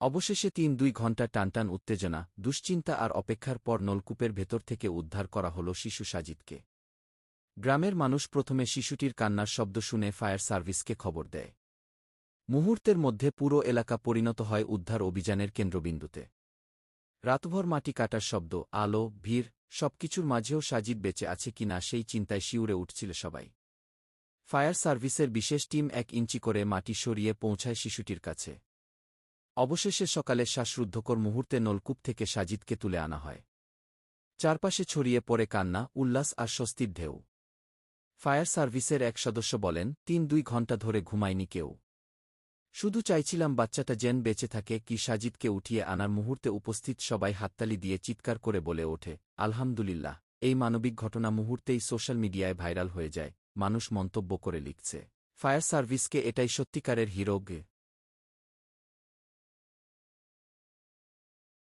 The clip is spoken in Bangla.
অবশেষে তিন দুই ঘণ্টা টানটান উত্তেজনা, দুশ্চিন্তা আর অপেক্ষার পর নলকূপের ভেতর থেকে উদ্ধার করা হল শিশু সাজিদকে। গ্রামের মানুষ প্রথমে শিশুটির কান্নার শব্দ শুনে ফায়ার সার্ভিসকে খবর দেয়। মুহূর্তের মধ্যে পুরো এলাকা পরিণত হয় উদ্ধার অভিযানের কেন্দ্রবিন্দুতে। রাতভর মাটি কাটার শব্দ, আলো, ভিড়, সবকিছুর মাঝেও সাজিদ বেঁচে আছে কিনা সেই চিন্তায় শিউরে উঠছিল সবাই। ফায়ার সার্ভিসের বিশেষ টিম এক ইঞ্চি করে মাটি সরিয়ে পৌঁছায় শিশুটির কাছে। অবশেষে সকালে শ্বাসরুদ্ধকর মুহূর্তে নলকূপ থেকে সাজিদকে তুলে আনা হয়। চারপাশে ছড়িয়ে পড়ে কান্না, উল্লাস আর স্বস্তির ঢেউ। ফায়ার সার্ভিসের এক সদস্য বলেন, তিন দুই ঘণ্টা ধরে ঘুমায়নি কেউ। শুধু চাইছিলাম বাচ্চাটা যেন বেঁচে থাকে, কি সাজিদকে উঠিয়ে আনার মুহূর্তে উপস্থিত সবাই হাততালি দিয়ে চিৎকার করে বলে ওঠে, আলহামদুলিল্লাহ, এই মানবিক ঘটনা মুহূর্তেই সোশ্যাল মিডিয়ায় ভাইরাল হয়ে যায়, মানুষ মন্তব্য করে লিখছে। ফায়ার সার্ভিসকে এটাই সত্যিকারের হিরোগে।